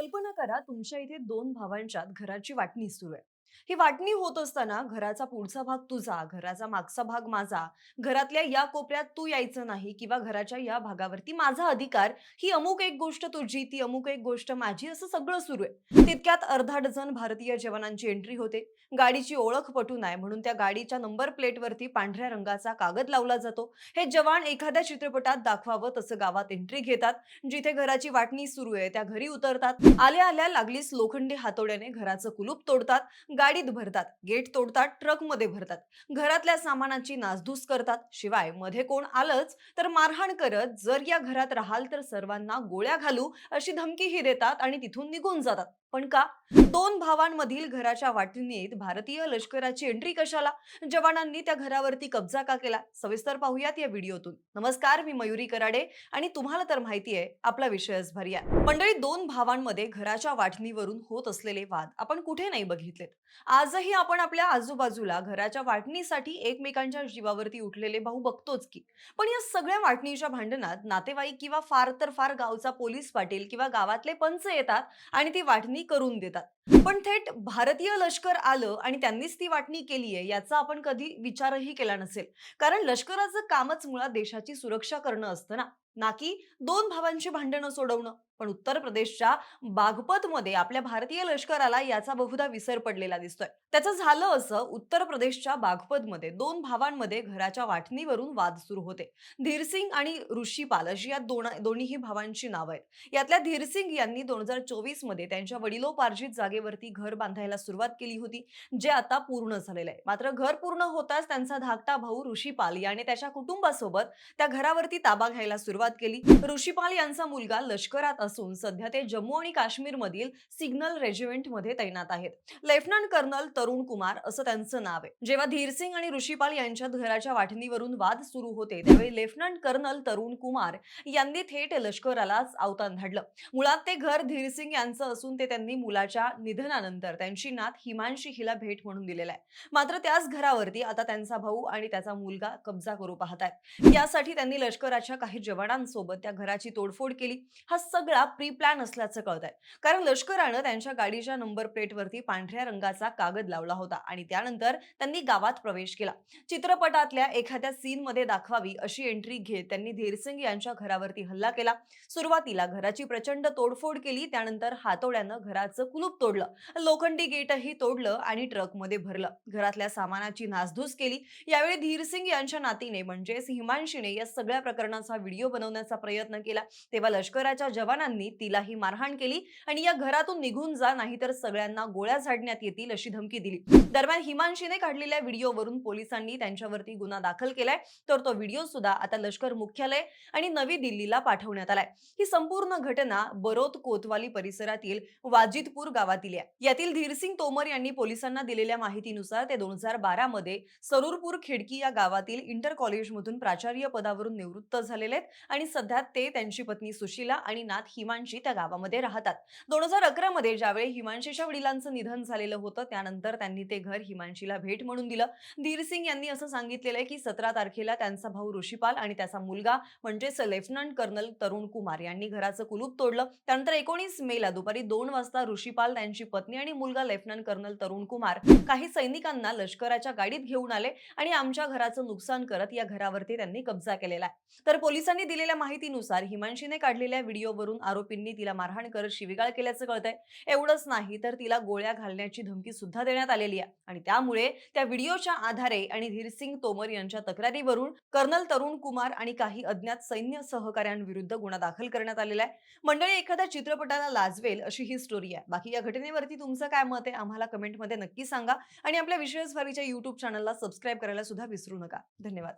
कल्पना करा तुमच्या इथे दोन भावांच्यात घराची वाटणी सुरू आहे. ही वाटणी होत असताना घराचा पुढचा भाग तुझा घराचा मागचा भाग माझा. घरातल्या या कोपऱ्यात तू यायचं नाही किंवा घराच्या या भागावरती माझा अधिकार ही अमुक एक गोष्ट तुझी ती अमुक एक गोष्ट माझी असं सगळं सुरू आहे. तितक्यात अर्धा डझन भारतीय जवानांची एंट्री होते. गाडीची ओळख पटून आहे म्हणून त्या गाडीच्या नंबर प्लेटवरती पांढऱ्या रंगाचा कागद लावला जातो. हे जवान एखाद्या चित्रपटात दाखवावं तसं गावात एंट्री घेतात. जिथे घराची वाटणी सुरू आहे त्या घरी उतरतात. आल्या आल्या लागलीच लोखंडी हातोड्याने घराचं कुलूप तोडतात. गाडीत भरतात. गेट तोडतात ट्रकमध्ये भरतात. घरातल्या सामानाची नासधूस करतात. शिवायमध्ये कोण आलंच तर मारहाण करत जर या घरात राहाल तर सर्वांना गोळ्या घालू अशी धमकीही देतात आणि तिथून निघून जातात. पण का? दोन भावांमधील घराच्या वाटणीत भारतीय लष्कराची एंट्री कशाला? जवानांनी त्या घरावरती कब्जा का केला? सविस्तर पाहूयात या व्हिडिओतून. नमस्कार मी मयुरी कराडे आणि तुम्हाला तर माहिती आहे आपला विषयच भरिया मंडळी दोन भावांमध्ये घराच्या वाटणीवरून होत असलेले वाद आपण कुठे नाही बघितलेत. आजही आपण आपल्या आजूबाजूला घराच्या वाटणीसाठी एकमेकांच्या जीवावरती उठलेले भाऊ बघतोच की. पण या सगळ्या वाटणीच्या भांडणात नातेवाईक किंवा फार तर फार गावचा पोलीस पाटील किंवा गावातले पंच येतात आणि ती वाटणी करून देतात. पण थेट भारतीय लष्कर आलं आणि त्यांनीच ती वाटणी केली आहे याचा आपण कधी विचारही केला नसेल. कारण लष्कराचं कामच मुळात देशाची सुरक्षा करणं असतं ना. ना की दोन भावांची भांडणं सोडवणं. पण उत्तर प्रदेशच्या बागपतमध्ये आपल्या भारतीय लष्कराला याचा बहुधा विसर पडलेला दिसतोय. त्याचं झालं असं उत्तर प्रदेशच्या बागपतमध्ये दोन भावांमध्ये घराच्या वाटणीवरून वाद सुरू होते. धीरसिंग आणि ऋषीपाल अशी या दोन दोन्हीही भावांची नावं आहेत. यातल्या धीरसिंग यांनी दोन हजार चोवीसमध्ये त्यांच्या वडिलोपार्जित जागेवरती घर बांधायला सुरुवात केली होती जे आता पूर्ण झालेलं आहे. मात्र घर पूर्ण होताच त्यांचा धाकटा भाऊ ऋषीपाल याने त्याच्या कुटुंबासोबत त्या घरावरती ताबा घ्यायला सुरुवात केली. ऋषीपाल यांचा मुलगा लष्करात असून सध्या ते जम्मू आणि काश्मीर मधील सिग्नल रेजिमेंटमध्ये तैनात आहेत. लेफ्टनंट कर्नल तरुण कुमार असं त्यांचं नाव आहे. जेव्हा धीरसिंग आणि ऋषीपाल यांच्या घराच्या वाटणीवरून वाद सुरू होते त्यावेळी लेफ्टनंट कर्नल तरुण कुमार यांनी थेट लष्करालाच अवतान धाडलं. मुळात ते घर धीरसिंग यांचं असून ते त्यांनी मुलाच्या निधनानंतर त्यांची नात हिमांशी हिला भेट म्हणून दिलेला आहे. मात्र त्याच घरावरती आता त्यांचा भाऊ आणि त्याचा मुलगा कब्जा करू पाहत आहेत यासाठी त्यांनी लष्कराच्या काही जवानांसोबत त्या घराची तोडफोड केली. हा सगळा प्री प्लॅन असल्याचं कळत आहे कारण लष्करानं त्यांच्या गाडीच्या नंबर प्लेटवरती पांढऱ्या रंगाचा कागद लावला होता आणि त्यानंतर त्यांनी गावात प्रवेश केला. चित्रपटातल्या एखाद्या सीन मध्ये दाखवावी अशी एंट्री घेत त्यांनी धीरसिंग यांच्या घरावरती हल्ला केला. सुरुवातीला घराची प्रचंड तोडफोड केली त्यानंतर हातोड्यानं घराचं कुलूप तोडलं. लोखंडी गेटही तोडलं आणि ट्रकमध्ये भरलं. घरातल्या सामानाची नासधूस केली. यावेळी धीरसिंग यांच्या नातीने म्हणजेच हिमांशीने या सगळ्या प्रकरणाचा व्हिडिओ बनवण्याचा प्रयत्न केला. तेव्हा लष्कराच्या जवानांनी तिलाही मारहाण केली आणि या घरातून निघून जा नाहीतर सगळ्यांना गोळ्या झाडण्यात येतील अशी धमकी दिली. दरम्यान हिमांशीने काढलेल्या व्हिडिओवरून पोलिसांनी त्यांच्यावरती गुन्हा दाखल केलाय. तर तो व्हिडिओ सुद्धा आता लष्कर मुख्यालय आणि नवी दिल्लीला पाठवण्यात आलाय. ही संपूर्ण घटना बरोत कोतवाली परिसरातील वाजिदपूर गावातील आहे. यातील धीरसिंग तोमर यांनी पोलिसांना दिलेल्या माहितीनुसार ते दोन हजार बारा मध्ये सरूरपूर खिडकी या गावातील इंटर कॉलेजमधून प्राचार्य पदावरून निवृत्त झालेले आहेत. आणि सध्या ते त्यांची पत्नी सुशीला आणि नात हिमांशी त्या गावामध्ये राहतात. दोन हजार अकरा मध्ये ज्यावेळी हिमांशीच्या वडिलांचं निधन झालेलं होतं त्यानंतर त्यांनी ते घर हिमांशीला भेट म्हणून दिलं. धीर सिंग यांनी असं सांगितलेलं आहे की सतरा तारखेला त्यांचा भाऊ ऋषीपाल आणि त्याचा मुलगा म्हणजेच लेफ्टनंट कर्नल तरुण कुमार यांनी घराचं कुलूप तोडलं. त्यानंतर एकोणीस मेला दुपारी दोन वाजता ऋषीपाल त्यांची पत्नी आणि मुलगा लेफ्टनंट कर्नल तरुण कुमार काही सैनिकांना लष्कराच्या गाडीत घेऊन आले आणि आमच्या घराचं नुकसान करत या घरावरती त्यांनी कब्जा केलेला आहे. तर पोलिसांनी दिलेल्या माहितीनुसार हिमांशीने काढलेल्या व्हिडिओवरून आरोपींनी तिला मारहाण करत शिवीगाळ केल्याचं कळतंय. एवढंच नाही तर तिला गोळ्या घालण्याची धमकी सुद्धा देण्यात आलेली आहे. आणि त्यामुळे त्या व्हिडिओच्या आधारे आणि धीरसिंग तोमर यांच्या तक्रारीवरून कर्नल तरुण कुमार आणि काही अज्ञात सैन्य सहकाऱ्यांविरुद्ध गुन्हा दाखल करण्यात आलेला आहे. मंडळी एखाद्या चित्रपटाला लाजवेल अशी ही स्टोरी आहे. बाकी या घटनेवरती तुमचं काय मत आहे आम्हाला कमेंटमध्ये नक्की सांगा. आणि आपल्या विशेष भारीच्या युट्यूब चॅनलला सबस्क्राईब करायला सुद्धा विसरू नका. धन्यवाद.